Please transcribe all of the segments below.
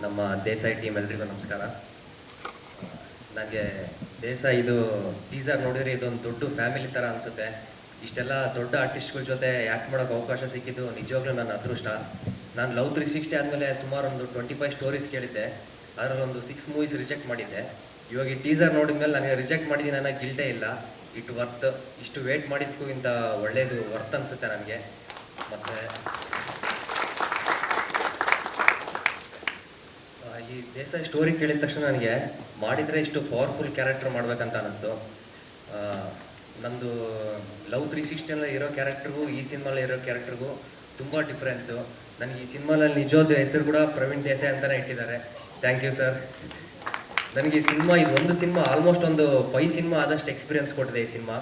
ನಮ್ಮ ದೇಸಾಯಿ ಟೀಮ್ ಎಲ್ರಿಗೂ ನಮಸ್ಕಾರ. ನನಗೆ ದೇಸಾಯಿ ಇದು ಟೀಸರ್ ನೋಡಿದ್ರೆ ಇದೊಂದು ದೊಡ್ಡ ಫ್ಯಾಮಿಲಿ ಥರ ಅನಿಸುತ್ತೆ. ಇಷ್ಟೆಲ್ಲ ದೊಡ್ಡ ಆರ್ಟಿಸ್ಟ್ಗಳ ಜೊತೆ ಆ್ಯಕ್ಟ್ ಮಾಡೋಕ್ಕೆ ಅವಕಾಶ ಸಿಕ್ಕಿದ್ದು ನಿಜವಾಗ್ಲೂ ನನ್ನ ಅದೃಷ್ಟ. ನಾನು ಲವ್ ತ್ರೀ ಸಿಕ್ಸ್ಟಿ ಆದಮೇಲೆ ಸುಮಾರು ಒಂದು ಟ್ವೆಂಟಿ ಫೈವ್ ಸ್ಟೋರೀಸ್ ಕೇಳಿದ್ದೆ. ಅದರಲ್ಲಿ ಒಂದು ಸಿಕ್ಸ್ ಮೂವೀಸ್ ರಿಜೆಕ್ಟ್ ಮಾಡಿದ್ದೆ. ಇವಾಗ ಈ ಟೀಸರ್ ನೋಡಿದ ಮೇಲೆ ನನಗೆ ರಿಜೆಕ್ಟ್ ಮಾಡಿದ್ದೀನಿ ಅನ್ನೋ ಗಿಲ್ಟೇ ಇಲ್ಲ. ಇಟ್ ವರ್ತ್ ಇಷ್ಟು ವೇಟ್ ಮಾಡಿದ್ದಕ್ಕೂ ಇಂಥ ಒಳ್ಳೆಯದು ವರ್ತ್ ಅನಿಸುತ್ತೆ ನನಗೆ. ಮತ್ತು ಆ, ಈ ದೇಸಾಯಿ ಸ್ಟೋರಿ ಕೇಳಿದ ತಕ್ಷಣ ನನಗೆ, ಮಾಡಿದರೆ ಇಷ್ಟು ಪವರ್ಫುಲ್ ಕ್ಯಾರೆಕ್ಟರ್ ಮಾಡಬೇಕಂತ ಅನಿಸ್ತು. ನಮ್ಮದು ಲವ್ ತ್ರೀ ಸಿಕ್ಸ್ಟಿಯಲ್ಲಿ ಇರೋ ಕ್ಯಾರೆಕ್ಟ್ರಿಗೂ ಈ ಸಿನಿಮಾಲಿ ಇರೋ ಕ್ಯಾರೆಕ್ಟ್ರಿಗೂ ತುಂಬ ಡಿಫ್ರೆನ್ಸು ನನಗೆ ಈ ಸಿನಿಮಾದಲ್ಲಿ ನಿಜವಾದ ಹೆಸರು ಕೂಡ ಪ್ರವೀಣ್ ದೇಸಾಯಿ ಅಂತಲೇ ಇಟ್ಟಿದ್ದಾರೆ. ಥ್ಯಾಂಕ್ ಯು ಸರ್ ನನಗೆ ಈ ಸಿನಿಮಾ ಇದು ಒಂದು ಸಿನಿಮಾ ಆಲ್ಮೋಸ್ಟ್ ಒಂದು ಫೈ ಸಿನಿಮಾ ಆದಷ್ಟು ಎಕ್ಸ್ಪೀರಿಯನ್ಸ್ ಕೊಟ್ಟಿದೆ ಈ ಸಿನಿಮಾ.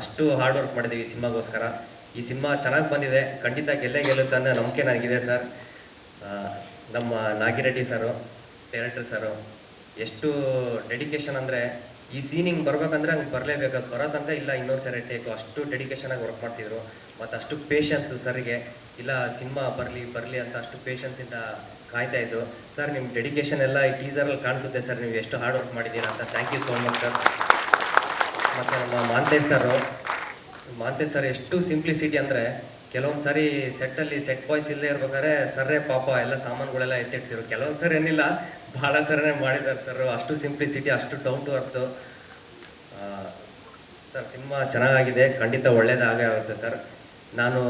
ಅಷ್ಟು ಹಾರ್ಡ್ ವರ್ಕ್ ಮಾಡಿದ್ದೀವಿ ಈ ಸಿನಿಮಾಗೋಸ್ಕರ. ಈ ಸಿನಿಮಾ ಚೆನ್ನಾಗಿ ಬಂದಿದೆ. ಖಂಡಿತ ಗೆಲ್ಲೇ ಗೆಲ್ಲುತ್ತೆ ಅನ್ನೋ ನಂಬಿಕೆ ನನಗಿದೆ ಸರ್ ನಮ್ಮ ನಾಗಿರೆಡ್ಡಿ ಸರು ಡೈರೆಕ್ಟರ್ ಸರ್, ಎಷ್ಟು ಡೆಡಿಕೇಶನ್ ಅಂದರೆ ಈ ಸೀನಿಂಗ್ ಬರ್ಬೇಕಂದ್ರೆ ಹಂಗೆ ಬರಲೇಬೇಕು. ಅದು ಬರೋ ತನಕ ಇಲ್ಲ ಇನ್ನೊಂದು ಸರಿ ಟೇಕು ಅಷ್ಟು ಡೆಡಿಕೇಶನ್ ಆಗಿ ವರ್ಕ್ ಮಾಡ್ತಿದ್ರು. ಮತ್ತು ಅಷ್ಟು ಪೇಷನ್ಸು ಸರ್ಗೆ, ಇಲ್ಲ ಸಿನಿಮಾ ಬರಲಿ ಬರಲಿ ಅಂತ ಅಷ್ಟು ಪೇಷನ್ಸಿಂದ ಕಾಯ್ತಾ ಇದ್ರು. ಸರ್ ನಿಮ್ಮ ಡೆಡಿಕೇಶನ್ ಎಲ್ಲ ಈ ಟೀಸರಲ್ಲಿ ಕಾಣಿಸುತ್ತೆ ಸರ್. ನೀವು ಎಷ್ಟು ಹಾರ್ಡ್ ವರ್ಕ್ ಮಾಡಿದ್ದೀರಾ ಅಂತ. Thank you so much sir ಮತ್ತು ನಮ್ಮ ಮಾಂತೇಶ್ ಸರು, ಮಾಂತೇಶ್ ಸರ್ ಎಷ್ಟು ಸಿಂಪ್ಲಿಸಿಟಿ ಅಂದರೆ ಕೆಲವೊಂದು ಸಾರಿ ಸೆಟ್ಟಲ್ಲಿ ಸೆಟ್ ಬಾಯ್ಸ್ ಇಲ್ಲದೆ ಇರ್ಬೇಕಾದ್ರೆ ಸರ್ರೇ ಪಾಪ ಎಲ್ಲ ಸಾಮಾನುಗಳೆಲ್ಲ ಎತ್ತಿಡ್ತಿರು ಕೆಲವೊಂದು ಸರಿ ಏನಿಲ್ಲ ಭಾಳ ಸರನೇ ಮಾಡಿದ್ದಾರೆ ಸರ್. ಅಷ್ಟು ಸಿಂಪ್ಲಿಸಿಟಿ ಅಷ್ಟು down to earth sir, cinema ಚೆನ್ನಾಗಿದೆ ಖಂಡಿತ ಒಳ್ಳೇದಾಗೇ ಆಗುತ್ತೆ ಸರ್. ನಾನು,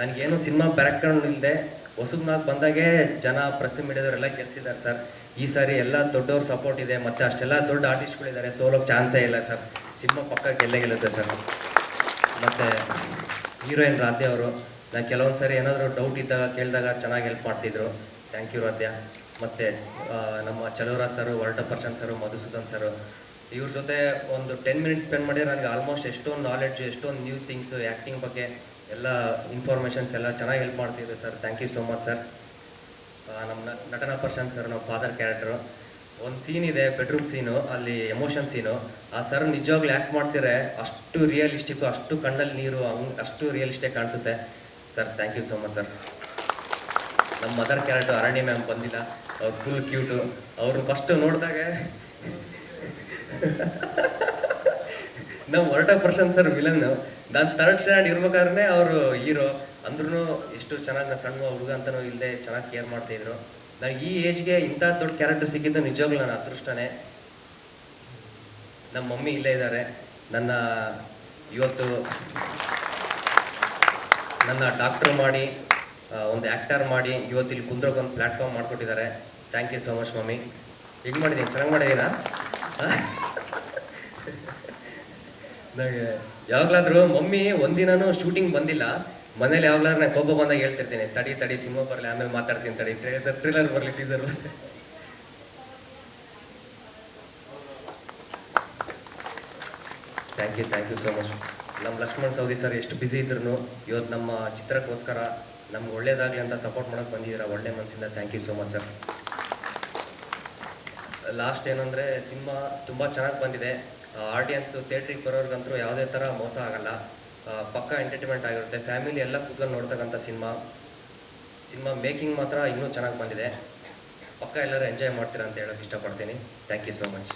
ನನಗೇನು ಸಿನಿಮಾ ಬ್ಯಾಕ್ಗ್ರೌಂಡ್ ಇಲ್ಲದೆ ಹೊಸಬ್ನಾಗ ಬಂದಾಗೆ ಜನ ಪ್ರೆಸ್ ಮೀಡಿಯಾದವರೆಲ್ಲ ಕೆಲಸಿದ್ದಾರೆ ಸರ್. ಈ ಸಾರಿ ಎಲ್ಲ ದೊಡ್ಡವ್ರ ಸಪೋರ್ಟ್ ಇದೆ. ಮತ್ತು ಅಷ್ಟೆಲ್ಲ ದೊಡ್ಡ ಆರ್ಟಿಸ್ಟ್ಗಳಿದ್ದಾರೆ ಸೋಲೋಕ್ಕೆ ಚಾನ್ಸೇ ಇಲ್ಲ ಸರ್. ಸಿನಿಮಾ ಪಕ್ಕ ಗೆಲ್ಲೇ ಗೆಲ್ಲುತ್ತೆ ಸರ್. ಮತ್ತು ಹೀರೋಯಿನ್ ರಾಧ್ಯ ಅವರು ನಾನು ಕೆಲವೊಂದು ಸಾರಿ ಏನಾದರೂ ಡೌಟ್ ಇದ್ದಾಗ, ಕೇಳಿದಾಗ ಚೆನ್ನಾಗಿ ಹೆಲ್ಪ್ ಮಾಡ್ತಿದ್ರು. Thank you Radhya. ಮತ್ತು ನಮ್ಮ ಚಲೋರಾಜ್ ಸರು ಪರ್ಸನ್ ಸರು, ಮಧುಸೂದನ್ ಸರು, ಇವ್ರ ಜೊತೆ ಒಂದು ಟೆನ್ ಮಿನಿಟ್ಸ್ ಸ್ಪೆಂಡ್ ಮಾಡಿದ್ರೆ ನನಗೆ ಆಲ್ಮೋಸ್ಟ್ ಎಷ್ಟೊಂದು ನಾಲೆಡ್ಜ್ ಎಷ್ಟೊಂದು ನ್ಯೂ ಥಿಂಗ್ಸ್ ಆ್ಯಕ್ಟಿಂಗ್ ಬಗ್ಗೆ ಎಲ್ಲ ಇನ್ಫಾರ್ಮೇಷನ್ಸ್ ಎಲ್ಲ ಚೆನ್ನಾಗಿ ಹೆಲ್ಪ್ ಮಾಡ್ತಿದ್ರು sir. Thank you so much sir ನಮ್ಮ ನಟನ ಪರ್ಸನ್ ಸರ್, ನಮ್ಮ ಫಾದರ್ ಕ್ಯಾರೆಕ್ಟ್ರು ಒಂದು ಸೀನ್ ಇದೆ ಬೆಡ್ರೂಮ್ ಸೀನು ಅಲ್ಲಿ ಎಮೋಷನ್ ಸೀನು ಆ ಸರ್ ನಿಜವಾಗ್ಲೂ ಆ್ಯಕ್ಟ್ ಮಾಡ್ತಿದ್ರೆ ಅಷ್ಟು ರಿಯಲಿಸ್ಟಿಕ್ಕು ಅಷ್ಟು ಕಣ್ಣಲ್ಲಿ ನೀರು, ಹಂಗೆ, ಅಷ್ಟು ರಿಯಲಿಸ್ಟಿಕ್ ಕಾಣಿಸುತ್ತೆ. Sir thank you so much sir ನಮ್ಮ ಮದರ್ ಕ್ಯಾರೆಕ್ಟರ್ ಅರಣ್ಯ ಮ್ಯಾಮ್ ಬಂದಿಲ್ಲ ಅವ್ರು ಫುಲ್ ಕ್ಯೂಟು ಅವರು ಫಸ್ಟ್ ನೋಡಿದಾಗ ನಮ್ಮ ಹೊರಟ ಪರ್ಸನ್ ಸರ್ ವಿಲನ್ ನಾನು ತರ್ಡ್ ಸ್ಟ್ಯಾಂಡ್ ಇರ್ಬೇಕಾದ್ರೆ ಅವರು ಹೀರೋ ಅಂದ್ರೂ ಎಷ್ಟು ಚೆನ್ನಾಗಿ ನಾನು ಸಣ್ಣ ಹುಡುಗ ಅಂತನೂ ಇಲ್ಲದೆ ಚೆನ್ನಾಗಿ ಕೇರ್ ಮಾಡ್ತಾ ಇದ್ರು. ನನಗೆ ಈ ಏಜ್ಗೆ ಇಂಥ ದೊಡ್ಡ ಕ್ಯಾರೆಕ್ಟರ್ ಸಿಕ್ಕಿದ್ದು ನಿಜವಾಗ್ಲೂ ನಾನು ಅದೃಷ್ಟನೇ. ನಮ್ಮ ಮಮ್ಮಿ ಇಲ್ಲೇ ಇದ್ದಾರೆ. ನನ್ನ ಇವತ್ತು ನನ್ನ ಡಾಕ್ಟರ್ ಮಾಡಿ ಒಂದು ಆ್ಯಕ್ಟರ್ ಮಾಡಿ ಇವತ್ತು ಇಲ್ಲಿ ಕುಂದ್ರೋಕೆ ಒಂದು ಪ್ಲಾಟ್ಫಾರ್ಮ್ ಮಾಡಿಕೊಟ್ಟಿದ್ದಾರೆ. Thank you so much mummy. ಈಗ ಮಾಡಿದ್ದೀನಿ ಚೆನ್ನಾಗಿ ಮಾಡಿದ್ದೀರಾ ನನಗೆ ಯಾವಾಗಲಾದರೂ ಮಮ್ಮಿ ಒಂದಿನೂ ಶೂಟಿಂಗ್ ಬಂದಿಲ್ಲ. ಮನೇಲಿ ಯಾವಾಗಲಾದ್ರೂ ನಾನು ಕೋಪ ಬಂದಾಗ ಹೇಳ್ತಿರ್ತೀನಿ, ತಡಿ ತಡಿ ಸಿಂಹ ಬರಲಿ, ಆಮೇಲೆ ಮಾತಾಡ್ತೀನಿ ತಡಿ. ಟ್ರೇಲರ್ ಬರಲಿ ಟೀಸರ್ ಬರಲಿ. Thank you thank you so much ನಮ್ಮ ಲಕ್ಷ್ಮಣ್ ಸೌದಿ ಸರ್ ಎಷ್ಟು ಬ್ಯುಸಿ ಇದ್ರು ಇವತ್ತು ನಮ್ಮ ಚಿತ್ರಕ್ಕೋಸ್ಕರ ನಮ್ಗೆ ಒಳ್ಳೇದಾಗಲಿ ಅಂತ ಸಪೋರ್ಟ್ ಮಾಡೋಕೆ ಬಂದಿದ್ದೀರಾ? ಒಳ್ಳೆ ಮನಸ್ಸಿಂದ thank you so much sir last ಏನಂದರೆ ಸಿನಿಮಾ ತುಂಬ ಚೆನ್ನಾಗಿ ಬಂದಿದೆ. ಆಡಿಯನ್ಸ್ ಥಿಯೇಟ್ರಿಗೆ ಬರೋರ್ಗಂತೂ ಯಾವುದೇ ಥರ ಮೋಸ ಆಗಲ್ಲ. ಪಕ್ಕ ಎಂಟರ್ಟೈನ್ಮೆಂಟ್ ಆಗಿರುತ್ತೆ. ಫ್ಯಾಮಿಲಿ ಎಲ್ಲ ಕೂತ್ಕೊಂಡು ನೋಡ್ತಕ್ಕಂಥ ಸಿನಿಮಾ ಸಿನಿಮಾ ಮೇಕಿಂಗ್ ಮಾತ್ರ ಇನ್ನೂ ಚೆನ್ನಾಗಿ ಬಂದಿದೆ. ಪಕ್ಕ ಎಲ್ಲರೂ ಎಂಜಾಯ್ ಮಾಡ್ತೀರಾ ಅಂತ ಹೇಳೋಕ್ಕೆ ಇಷ್ಟಪಡ್ತೀನಿ. Thank you so much